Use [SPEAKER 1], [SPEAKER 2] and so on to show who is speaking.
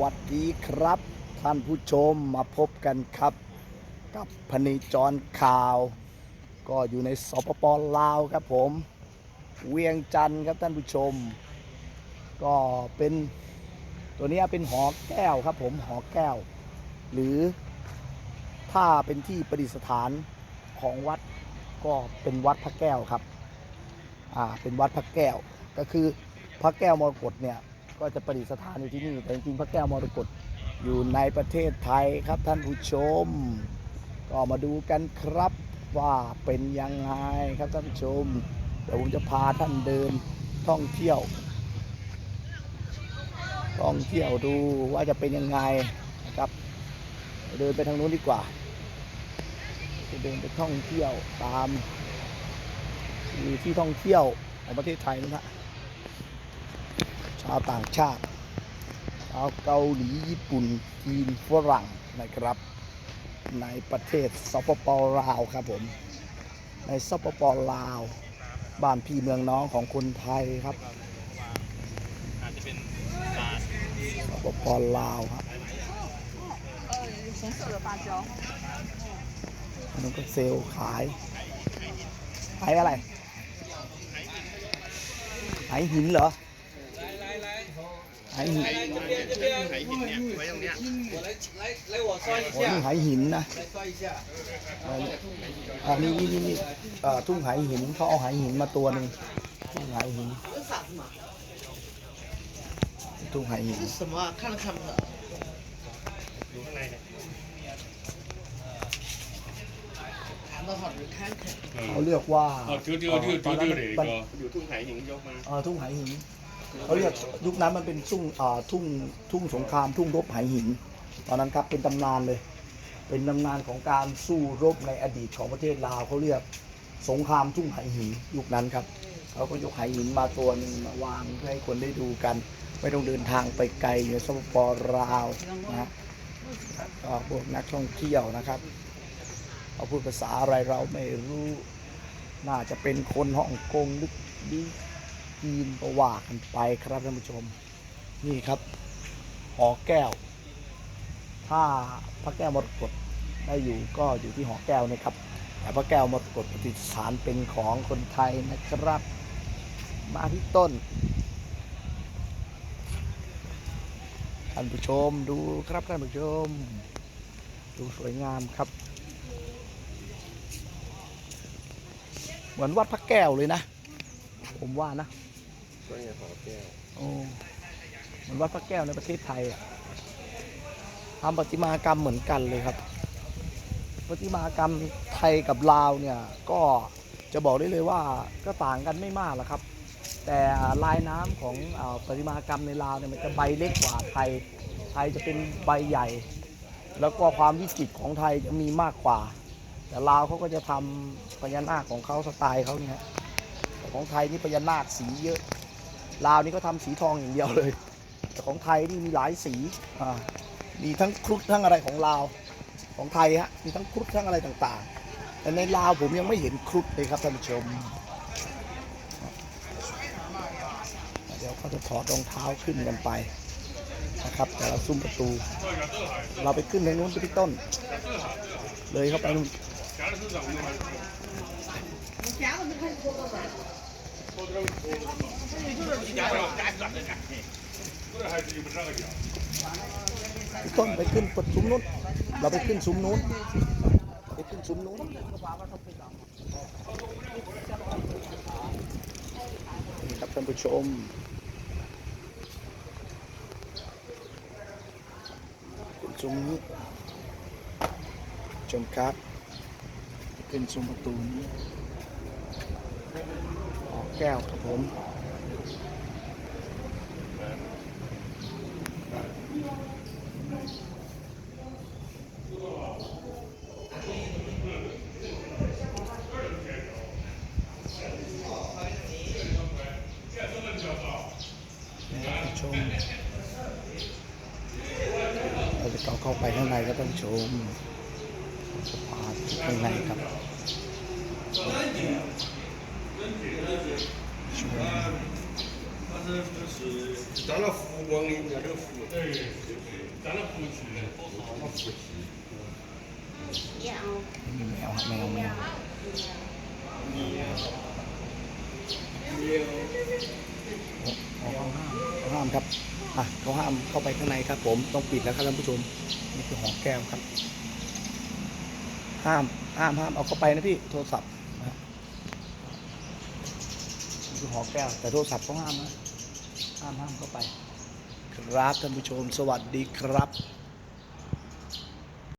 [SPEAKER 1] วัสดีครับ ท่านผู้ชมมาพบกันครับ กับพเนจรข่าว ก็อยู่ในสปปลาวครับผม เวียงจันทร์ครับท่านผู้ชม ก็เป็นตัวนี้เป็นหอแก้วครับผมหอแก้ว หรือถ้าเป็นที่ประดิษฐานของวัดก็เป็นวัดพระแก้วครับอ่าเป็นวัดพระแก้วก็คือพระแก้วมรกตเนี่ย ก็จะประดิษฐานอยู่ที่นี่ แต่จริงๆพระแก้วมรกตอยู่ในประเทศไทยครับท่านผู้ชม ก็มาดูกันครับว่าเป็นยังไงครับท่านผู้ชม เดี๋ยวผมจะพาท่านเดินท่องเที่ยว ท่องเที่ยวดูว่าจะเป็นยังไงนะครับ เดินไปทางนู้นดีกว่า จะเดินไปท่องเที่ยวตามที่ท่องเที่ยวของประเทศไทยนะฮะ ชาวต่างชาติชาวเกาหลีญี่ปุ่นจีนฝรั่งนะครับ ในประเทศสปปลาวครับผม ในสปปลาว บ้านพี่เมืองน้องของคนไทยครับสปปลาวครับนั่นก็เซลขายขายอะไรขายหินเหรอ ขายหิน
[SPEAKER 2] ไหหินเนี่ยไว้ตรงเนี้ย
[SPEAKER 1] โอ้นี่หายหินนะอันนี้นี่นี่นี่เอ่อทุ่งหายหินเขาเอาหายหินมาตัวหนึ่งทุ่งหายหินทุ่งหายหิน
[SPEAKER 3] 什么啊？看都看不懂。
[SPEAKER 2] อยู่ข้างในเนี่ย
[SPEAKER 3] 谈到好人看看。
[SPEAKER 1] เขาเรียกว่า
[SPEAKER 4] 哦，丢丢丢
[SPEAKER 1] ตอน
[SPEAKER 4] 丢
[SPEAKER 1] นั้น
[SPEAKER 4] 丢的一
[SPEAKER 1] มัน
[SPEAKER 4] 个，
[SPEAKER 2] อยู่ทุ่งไหหินยกมา
[SPEAKER 1] เอ่อทุ่งหายหิน เขาเรียกยุคนั้นมันเป็นทุ่งทุ่งทุ่งสงคราม ทุ่งรบหายหิน ตอนนั้นครับเป็นตำนานเลย เป็นตำนานของการสู้รบในอดีตของประเทศลาวเขาเรียกสงครามทุ่งไหหินยุคนั้นครับเขาก็ยกไหหินมาตัวหนึงมาวางเพื่อให้คนได้ดูกัน ไม่ต้องเดินทางไปไกลอยู่ในสปปลาวนะก็พวกนักท่องเที่ยวนะครับเขาพูดภาษาอะไรเราไม่รู้ น่าจะเป็นคนฮ่องกงหรือดี จีนก็ว่ากันไปครับท่านผู้ชม นี่ครับ หอแก้ว ถ้าพระแก้วมรกตได้อยู่ก็อยู่ที่หอแก้วนะครับ แต่พระแก้วมรกตประดิษฐานเป็นของคนไทยนะครับ มาที่ต้นท่านผู้ชมดูครับท่านผู้ชม ดูสวยงามครับ เหมือนวัดพระแก้วเลยนะ ผมว่านะ
[SPEAKER 2] ก็เนี่ยหอแก้ว
[SPEAKER 1] โอ้เหมือนวัดพระแก้วในประเทศไทยอะทำประติมากรรมเหมือนกันเลยครับประติมากรรมไทยกับลาวเนี่ยก็จะบอกได้เลยว่าก็ต่างกันไม่มากหรอกครับ แต่ลายน้ำของอประติมากรรมในลาวเนี่ยมันจะใบเล็กกว่าไทย ไทยจะเป็นใบใหญ่ แล้วก็ความวิจิตรของไทยจะมีมากกว่า แต่ลาวเขาก็จะทำพญานาคของเขาสไตล์เขาเนี่ยฮะแต่ของไทยนี่พญานาคสีเยอะ ลาวนี่ก็ทำสีทองอย่างเดียวเลย แต่ของไทยนี่มีหลายสีอ่ามีทั้งครุฑทั้งอะไรของลาวของไทยฮะมีทั้งครุฑทั้งอะไรต่างๆ แต่ในลาวผมยังไม่เห็นครุฑเลยครับท่านผู้ชม เดี๋ยวเขาจะถอดรองเท้าขึ้นกันไปนะครับแต่ละซุ้มประตู เราไปขึ้นทางนู้นไปที่ต้น เลยเข้าไปนู่น ต้นไปขึ้นปดซุ้มนู้น เราไปขึ้นซุ้มนู้น ไปขึ้นซุ้มนู้นนี่ครับท่านผู้ชมขึ้นซุ้มนี้ชมครับ ขึ้นซุ้มประตูนี้ ออกแก้วครับผมชมเราจะเข้าเข้าไปข้างในก็ต้องชมสะพานข้างในครับชม
[SPEAKER 2] 咱那湖光里面这湖，对，咱那湖区的，好湖区。
[SPEAKER 1] มีแมวครับแมวแมวอ๋อเขาห้ามเขาห้ามครับอ่ะเขาห้ามเข้าไปข้างในครับ ผมต้องปิดแล้วครับท่านผู้ชมนี่คือหอแก้วครับ ห้ามห้ามห้ามเอาเข้าไปนะพี่โทรศัพท์นะครับนี่คือหอแก้ว แต่โทรศัพท์เขาห้ามนะ ห้ามห้ามเข้าไป ครับท่านผู้ชมสวัสดีครับ